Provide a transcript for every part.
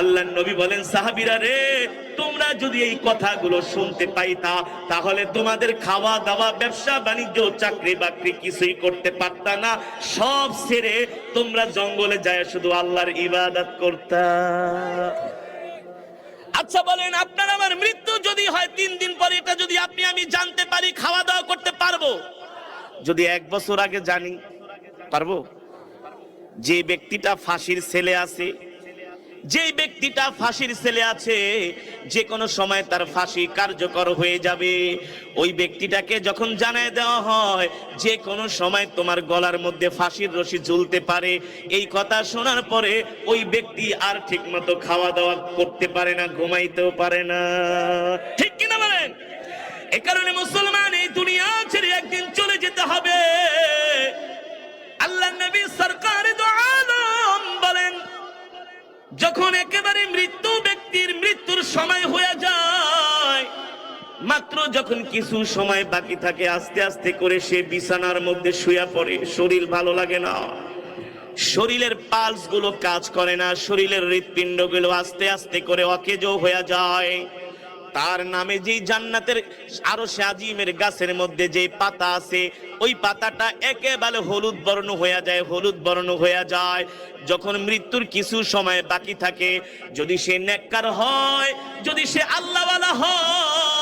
আল্লাহ নবী বলেন, সাহাবিরা রে, তোমরা যদি এই কথাগুলো শুনতে পাইতা, তাহলে তোমাদের খাওয়া দাওয়া ব্যবসা, বাণিজ্য, চাকরি বাকরি কিছুই করতে পারতা না। সব ছেড়ে তোমরা জঙ্গলে যায় শুধু আল্লাহর ইবাদত করতা। আচ্ছা বলেন, আপনার আমার মৃত্যু যদি হয়, তিন দিন পরে এটা যদি আপনি, আমি জানতে পারি খাওয়া দাওয়া করতে পারব? যদি এক বছর আগে জানি, পারব? যে ব্যক্তিটা ফাঁসির ছেলে আছে যে ব্যক্তিটা ফাঁসির ছেলে আছে, যে কোনো সময় তার ফাঁসি কার্যকর হয়ে যাবে। ওই ব্যক্তিটাকে যখন জানায় দেওয়া হয়, যে কোনো সময় তোমার গলার মধ্যে ফাঁসির রশি ঝুলতে পারে। এই কথা শোনার পরে ওই ব্যক্তি আর ঠিকমতো খাওয়া দাওয়া করতে পারে না, ঘুমাইতেও পারে না। ঠিক কিনা বলেন? এ কারণে মুসলমান এই দুনিয়া ছেড়ে একদিন চলে যেতে হবে। আল্লাহ নবী সরকার যখন একেবারে মৃত্যু ব্যক্তির মৃত্যুর সময় হয়ে যায়, মাত্র যখন কিছু সময় বাকি থাকে, আস্তে আস্তে করে সে বিছানার মধ্যে শুয়ে পড়ে। শরীর ভালো লাগে না। শরীরের পালসগুলো কাজ করে না। শরীরের হৃৎপিণ্ডগুলো আস্তে আস্তে করে অকেজো হয়ে যায়। তার নামে যেই জান্নাতের আরও সাজিমের গাছের মধ্যে যে পাতা আছে, ওই পাতাটা একেবারে হলুদ বর্ণ হয়ে যায়, হলুদ বর্ণ হয়ে যায়। যখন মৃত্যুর কিছু সময় বাকি থাকে, যদি সে নেককার হয়, যদি সে আল্লাহওয়ালা হয়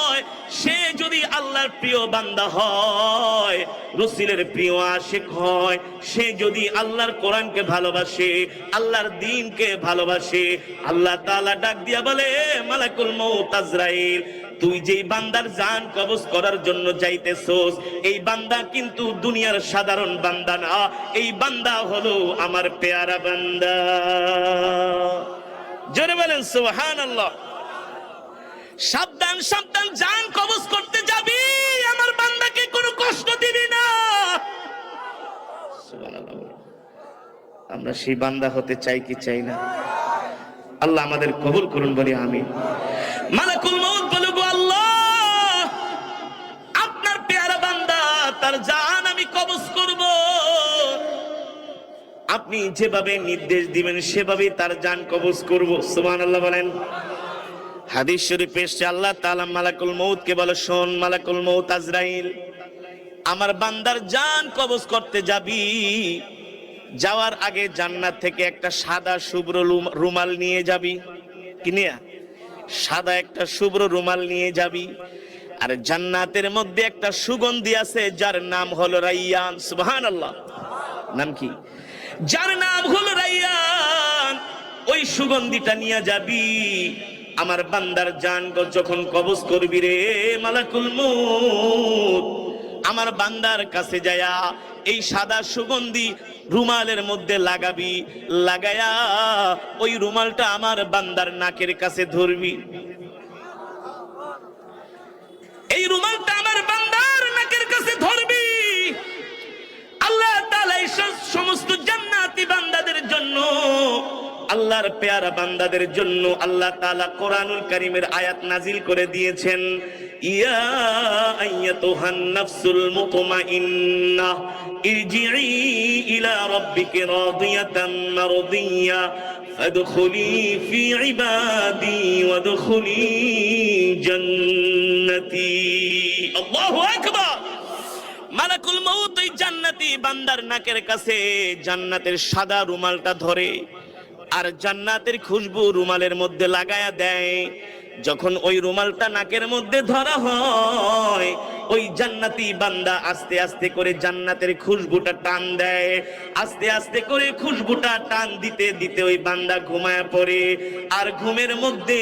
সে যদি আল্লাহর প্রিয় বান্দা হয়, রসিলের প্রিয় আশেক হয়, সে যদি আল্লাহর কোরআনকে ভালোবাসে, আল্লাহর দিনকে ভালোবাসে, আল্লাহ তাআলা ডাক দিয়া বলে মালাকুল মৌত আজরাইল, তুই যেই বান্দার জান কবজ করার জন্য যাইতেছোস, এই বান্দা কিন্তু দুনিয়ার সাধারণ বান্দা না, এই বান্দা হলো আমার পেয়ারা বান্দা। জোরে বলেন, সুবহানাল্লাহ। সাবধান সাবধান জান কবজ করতে যাবি। আমার বান্দাকে কোনো কষ্ট দিবি না। আমরা সেই বান্দা হতে চাই কি চাই না? আল্লাহ আমাদের কবুল করুন, বলি আমি মালাকুল মউত বলে গো আল্লাহ, আপনার পেয়ারা বান্দা, তার জান আমি কবজ করব। আপনি যেভাবে নির্দেশ দিবেন সেভাবে তার জান কবজ করব। সুবহানাল্লাহ বলেন। হাদিস শরীফ এসছে, আল্লাহ তাআলা মালাকুল মউতকে বলে, শোন মালাকুল মউত আজরাইল, আমার বান্দার জান কবজ করতে যাবি। যাওয়ার আগে জান্নাত থেকে একটা সাদা শুভ্র রুমাল নিয়ে যাবি। কি নিয়ে? সাদা একটা শুভ্র রুমাল নিয়ে যাবি। আর জান্নাতের মধ্যে একটা সুগন্ধি আছে, যার নাম হলো রাইয়ান। সুবহানাল্লাহ। নাম কি? যার নাম হলো রাইয়ান। ওই সুগন্ধিটা নিয়ে যাবি। আমার বান্দার জান যখন কবজ করবি রে মালাকুল আমার বান্দার কাছে যায়া এই সাদা সুগন্ধি রুমালের মধ্যে লাগাবি, লাগায়া ওই রুমালটা আমার বান্দার নাকের কাছে ধরবি। এই রুমালটা আমার বান্দার নাকের কাছে ধরবি। আল্লাহ সমস্ত জান্নাতি বান্দাদের জন্য আল্লাহর পেয়ারা বান্দাদের জন্য আল্লাহ তাআলা কোরআনুল কারীমের আয়াত নাজিল করে দিয়েছেন মালাকুল জান্নাতি বান্দার নাকের কাছে জান্নাতের সাদা রুমালটা ধরে আর জান্নাতের খুশবু রুমালের মধ্যে লাগায়া দেয়। যখন ওই রুমালটা নাকের মধ্যে ধরা হয়, ওই জান্নাতি বান্দা আস্তে আস্তে করে জান্নাতের খুশবুটা টান দেয়। আস্তে আস্তে করে খুশবুটা টান দিতে দিতে ওই বান্দা ঘুমায় পড়ে। আর ঘুমের মধ্যে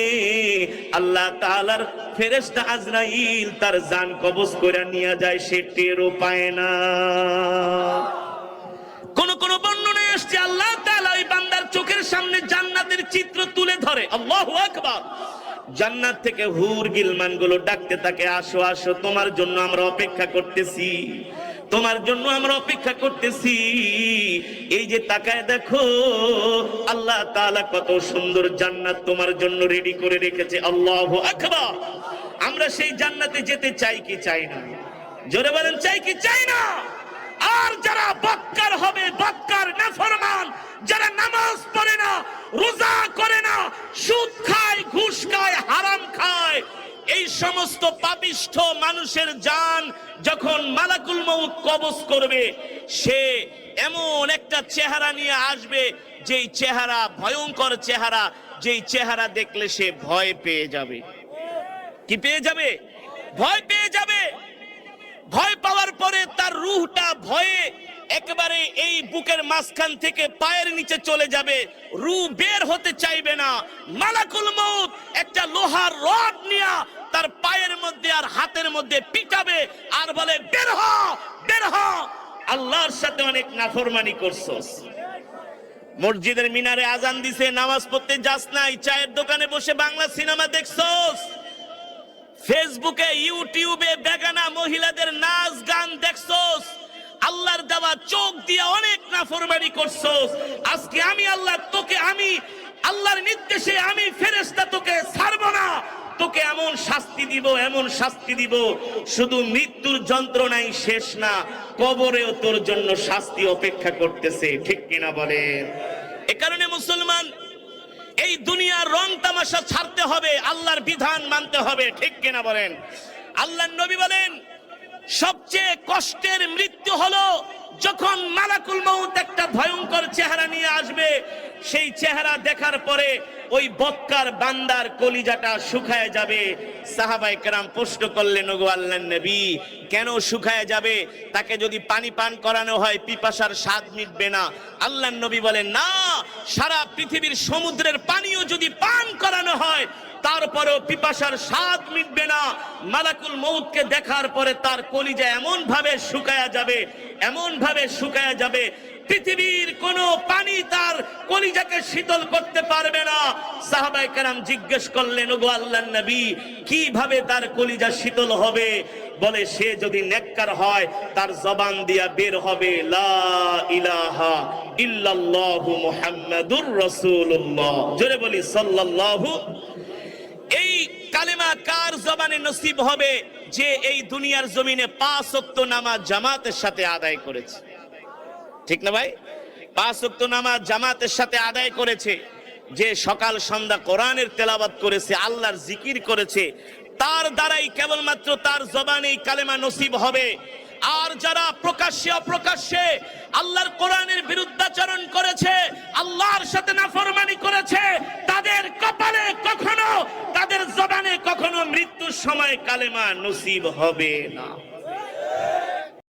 আল্লাহ তাআলার ফেরেশতা আজরাইল তার জান কবজ করে নিয়ে যায়, সে টেরও পায় না। কোন কোন বর্ণনায় ধরে। আল্লাহু আকবার। জান্নাত থেকে হুর গিলমানগুলো ডাকতে থাকে, আসো আসো, তোমার জন্য আমরা অপেক্ষা করতেছি, তোমার জন্য আমরা অপেক্ষা করতেছি। এই যে তাকায় দেখো, আল্লাহ কত সুন্দর জান্নাত তোমার জন্য রেডি করে রেখেছে। আল্লাহু আকবার। আমরা সেই জান্নাতে যেতে চাই কি চাই না? জোরে বলেন, চাই কি চাই না? আর যারা বক্কার হবে বক্কার নাফরমান যারা নামাজ পড়ে না রোজা করে না সুদ খায় ঘুষ খায় হারাম খায় এই সমস্ত পাপিষ্ঠ মানুষের জান যখন মালাকুল মউত কবজ করবে, সে এমন একটা চেহারা নিয়ে আসবে, যেই চেহারা, ভয়ঙ্কর চেহারা, যেই চেহারা দেখলে সে ভয় পেয়ে যাবে। কি পেয়ে যাবে? ভয় পেয়ে যাবে। ভয় পাওয়ার পরে তার রুহটা ভয়ে একেবারে এই বুকের মাঝখান থেকে পায়ের নিচে চলে যাবে। রু বের হতে চাইবে না। মালাকুল মউত একটা লোহার রড নিয়া তার পায়ের মধ্যে আর হাতের মধ্যে পিটাবে আর বলে, বের হ বের হ। আল্লাহর সাথে অনেক নাফরমানি করছস মসজিদের মিনারে আজান দিছে, নামাজ পড়তে যাস নাই, চায়ের দোকানে বসে বাংলা সিনেমা দেখছস? ফেসবুকে, ইউটিউবে বেগানা মহিলাদের নাচ গান দেখছস? আল্লাহর দেওয়া চোখ দিয়ে অনেক নাফরমানি করছস। আজকে আমি আল্লাহ তোকে, আমি আল্লাহর নির্দেশে আমি ফেরেশতা তোকে ছাড়ব না। তোকে এমন শাস্তি দিব, এমন শাস্তি দিব। শুধু মৃত্যুর যন্ত্রণাই শেষ না, কবরেও তোর জন্য শাস্তি অপেক্ষা করতেছে। ঠিক কিনা বলে এ কারণে মুসলমান, এই দুনিয়ার রং তামাশা ছাড়তে হবে, আল্লাহর বিধান মানতে হবে। ঠিক কিনা বলেন? আল্লাহর নবী বলেন, সবচেয়ে কষ্টের মৃত্যু হলো যখন মালাকুল মৌত একটা ভয়ঙ্কর চেহারা নিয়ে আসবে, সেই চেহারা দেখার পরে ওই বক্কার বান্দার কলিজাটা শুকায় যাবে। সাহাবাই কেরাম প্রশ্ন করলেন, ওগো আল্লাহ নবী, কেন শুকায় যাবে? তাকে যদি পানি পান করানো হয়, পিপাসার স্বাদ মিটবে না। আল্লাহ নবী বলেন, না, সারা পৃথিবীর সমুদ্রের পানিও যদি পান করানো হয় তারপরেও পিপাসার স্বাদ মিটবে না। মালাকুল মৌতকে দেখার পরে তার কলিজা এমন ভাবে শুকায়া যাবে এমন ভাবে শুকায়া যাবে, পৃথিবীর কোন পানি তার কলিজাকে শীতল করতে পারবে না। সাহাবাই কারাম জিজ্ঞেস করলেন, ওগো আল্লাহ নবী, কীভাবে তার কলিজা শীতল হবে? বলে, সে যদি নেককার হয়, তার জবান দিয়া বের হবে, লা ইলাহা ইল্লাল্লাহু মুহাম্মাদুর রাসূলুল্লাহ। জোরে বলি, সাল্লাল্লাহু কালেমা কার জবানে নসিব হবে যে এই দুনিয়ার জমিনে পাঁচ নামাজ জামাতের সাথে আদায় করেছে? ঠিক না ভাই? পাঁচ নামাজ জামাতের সাথে আদায় করেছে, যে সকাল সন্ধ্যা কোরআনের তেলাবাত করেছে, আল্লাহর জিকির করেছে, তার দ্বারাই কেবলমাত্র তার জবানেই কালেমা নসিব হবে। আর যারা প্রকাশ্যে অপ্রকাশ্যে আল্লাহর কোরআনের বিরুদ্ধাচরণ করেছে, আল্লাহর সাথে নাফরমানি করেছে তাদের কপালে কখনো তাদের জবানে কখনো মৃত্যুর সময় কালেমা নসিব হবে না।